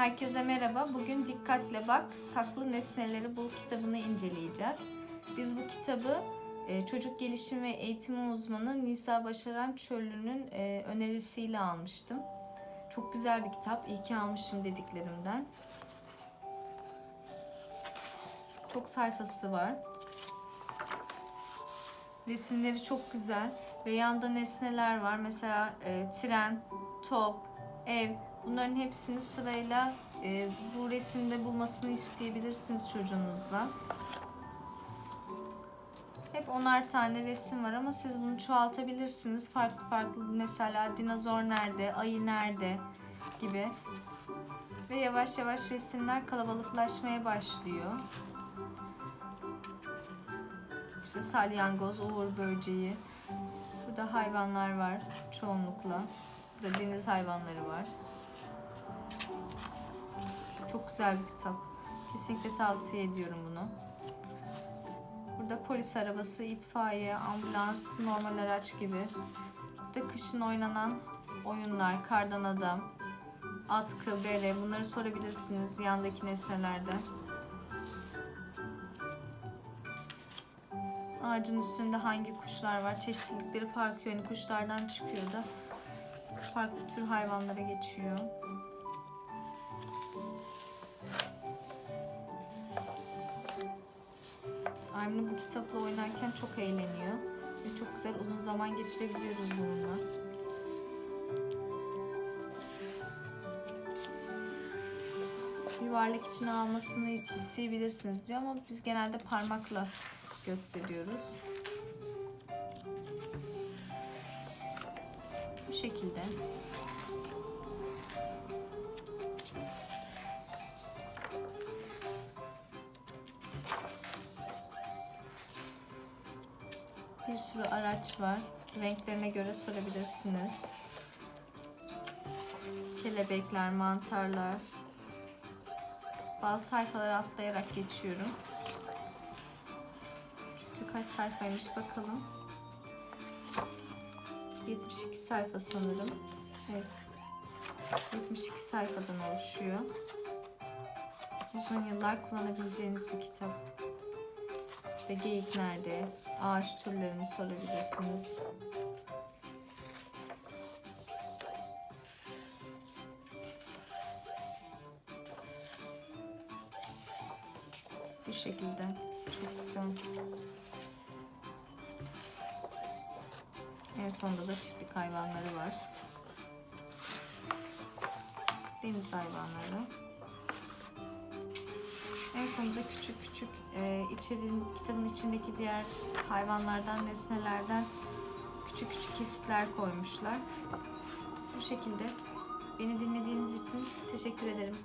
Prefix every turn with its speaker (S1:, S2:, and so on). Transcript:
S1: Herkese merhaba. Bugün Dikkatle Bak, Saklı Nesneleri Bul kitabını inceleyeceğiz. Biz bu kitabı e, çocuk gelişim ve eğitimi uzmanı Nisa Başaran Çöllü'nün e, önerisiyle almıştım. Çok güzel bir kitap. İyi ki almışım dediklerimden. Çok sayfası var. Resimleri çok güzel ve yanda nesneler var. Mesela e, tren, top, ev. Bunların hepsini sırayla e, bu resimde bulmasını isteyebilirsiniz çocuğunuzla. Hep onar tane resim var ama siz bunu çoğaltabilirsiniz. Farklı farklı mesela dinozor nerede, ayı nerede gibi. Ve yavaş yavaş resimler kalabalıklaşmaya başlıyor. İşte salyangoz, uğur böceği. Burada hayvanlar var çoğunlukla. Burada deniz hayvanları var. Çok güzel bir kitap. Kesinlikle tavsiye ediyorum bunu. Burada polis arabası, itfaiye, ambulans, normal araç gibi. Burada kışın oynanan oyunlar, kardan adam, atkı, bere bunları sorabilirsiniz yandaki nesnelerden. Ağacın üstünde hangi kuşlar var? Çeşitlilikleri farklı yani kuşlardan çıkıyor da farklı tür hayvanlara geçiyor. Aymine bu kitapla oynarken çok eğleniyor. Ve çok güzel uzun zaman geçirebiliyoruz bununla. Yuvarlak içine almasını isteyebilirsiniz diyor ama biz genelde parmakla gösteriyoruz. Bu şekilde. Bir sürü araç var. Renklerine göre sorabilirsiniz. Kelebekler, mantarlar. Bazı sayfaları atlayarak geçiyorum. Çünkü kaç sayfaymış bakalım. 72 sayfa sanırım. Evet. 72 sayfadan oluşuyor. Uzun yıllar kullanabileceğiniz bir kitap. İşte geyik nerede? Ağaç türlerini sorabilirsiniz. Bu şekilde. Çok güzel. En sonunda da çiftlik hayvanları var. Deniz hayvanları. En sonunda küçük küçük e, içerin, kitabın içindeki diğer hayvanlardan, nesnelerden küçük küçük kesitler koymuşlar. Bu şekilde beni dinlediğiniz için teşekkür ederim.